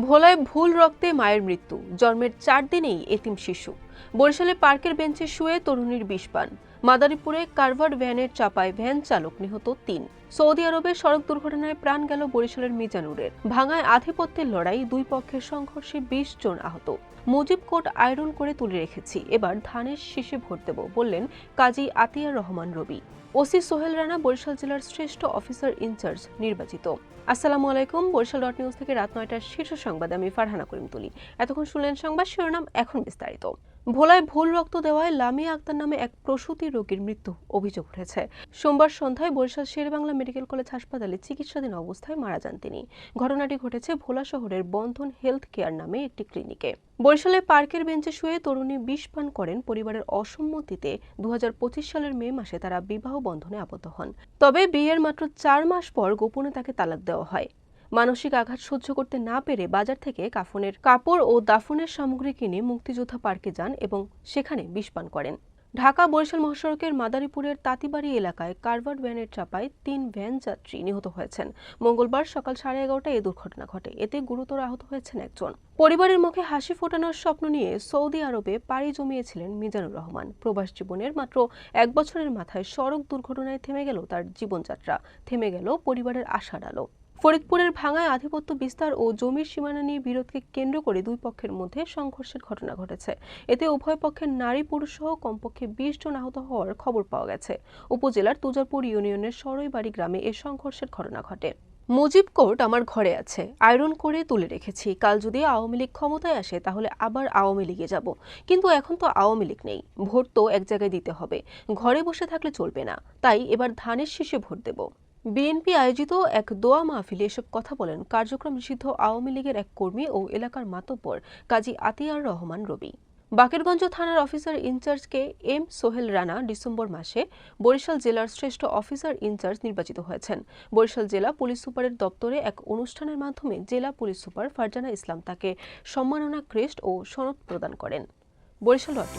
ভোলায় ভুল রক্তে মায়ের মৃত্যু। জন্মের চার দিনেই এতিম শিশু। বরিশালে পার্কের বেঞ্চে শুয়ে তরুণীর বিষ পান। মাদারীপুরে কারভার্ড ভ্যানের চাপায় ভ্যান চালক নিহত তিন। সৌদি আরবে সড়ক দুর্ঘটনায় প্রাণ গেল বরিশালের মিজানুরের। ভাঙায় আধিপত্যের লড়াই, দুই পক্ষের সংঘর্ষে বিশ জন আহত। মুজিব কোট আয়রন করে তুলে রেখেছি, এবার ধানের শীষে ভোট দেব বললেন কাজী আতিয়ার রহমান রবি। ওসি সোহেল রানা বরিশাল জেলার শ্রেষ্ঠ অফিসার ইনচার্জ নির্বাচিত। আসসালামু আলাইকুম, বরিশাল ডট নিউজ থেকে রাত নয়টার শীর্ষ সংবাদ আমি ফারহানা করিম তুলি। এতক্ষণ শুনলেন সংবাদ শিরোনাম এখন বিস্তারিত। ভোলায় ভুল রক্ত দেওয়ায় লামিয়া আক্তার নামে এক প্রসূতি রোগীর মৃত্যু অভিযোগ উঠেছে। সোমবার সন্ধ্যায় বরিশাল শেরবাংলা মেডিকেল কলেজ হাসপাতালে চিকিৎসাধীন অবস্থায় মারা যান তিনি। ঘটনাটি ঘটেছে ভোলা শহরের বন্ধন হেলথ কেয়ার নামে একটি ক্লিনিকে। বরিশালে পার্কের বেঞ্চে শুয়ে তরুণী বিষ পান করেন পরিবারের অসম্মতিতে দু হাজার পঁচিশ সালের মে মাসে তারা বিবাহ বন্ধনে আবদ্ধ হন। তবে বিয়ের মাত্র চার মাস পর গোপনে তাকে তালাক দেওয়া হয়। মানসিক আঘাত সহ্য করতে না পেরে বাজার থেকে কাফনের কাপড় ও দাফনের সামগ্রী কিনে মুক্তিযোদ্ধা পার্কে যান এবং সেখানে বিষ পান করেন। ঢাকা বরিশাল মহাসড়কের মাদারীপুরের তাঁতিবাড়ি এলাকায় কারভার্ড ভ্যানের চাপায় তিন ভ্যান যাত্রী নিহত হয়েছেন। মঙ্গলবার সকাল সাড়ে এগারোটায় এই দুর্ঘটনা ঘটে। এতে গুরুতর আহত হয়েছেন একজন। পরিবারের মুখে হাসি ফোটানোর স্বপ্ন নিয়ে সৌদি আরবে পাড়ি জমিয়েছিলেন মিজানুর রহমান। প্রবাস জীবনের মাত্র এক বছরের মাথায় সড়ক দুর্ঘটনায় থেমে গেল তার জীবনযাত্রা। থেমে গেল পরিবারের আশার আলো। ফরিদপুরের ভাঙায় আধিপত্য বিস্তার ও জমির সীমানা নিয়ে বিরোধকে কেন্দ্র করে দুই পক্ষের মধ্যে সংঘর্ষের ঘটনা ঘটেছে। এতে উভয় পক্ষের নারী, পুরুষ সহ কমপক্ষে বিশ জন আহত হওয়ার খবর পাওয়া গেছে। উপজেলার তুজারপুর ইউনিয়নের সরইবাড়ি গ্রামে এ সংঘর্ষের ঘটনা ঘটে। মুজিব কোর্ট আমার ঘরে আছে। আয়রন করে তুলে রেখেছি। কাল যদি আওয়ামী লীগ ক্ষমতায় আসে, তাহলে আবার আওয়ামী লীগে যাব। কিন্তু এখন তো আওয়ামী লীগ নেই। ভোট তো এক জায়গায় দিতে হবে। ঘরে বসে থাকলে চলবে না। তাই এবার ধানের শীষে ভোট দেব। বিএনপি আয়োজিত এক দোয়া মাহফিলে এসব কথা বলেন কার্যক্রম নিষিদ্ধ আওয়ামী লীগের এক কর্মী ও এলাকার মাতব্বর কাজী আতিয়ার রহমান রবি। বাকেরগঞ্জ থানার অফিসার ইনচার্জকে এম সোহেল রানা ডিসেম্বর মাসে বরিশাল জেলার শ্রেষ্ঠ অফিসার ইনচার্জ নির্বাচিত হয়েছেন। বরিশাল জেলা পুলিশ সুপারের দপ্তরে এক অনুষ্ঠানের মাধ্যমে জেলা পুলিশ সুপার ফারজানা ইসলাম তাকে সম্মাননা ক্রেস্ট ও সনদ প্রদান করেন। বরিশাল ডট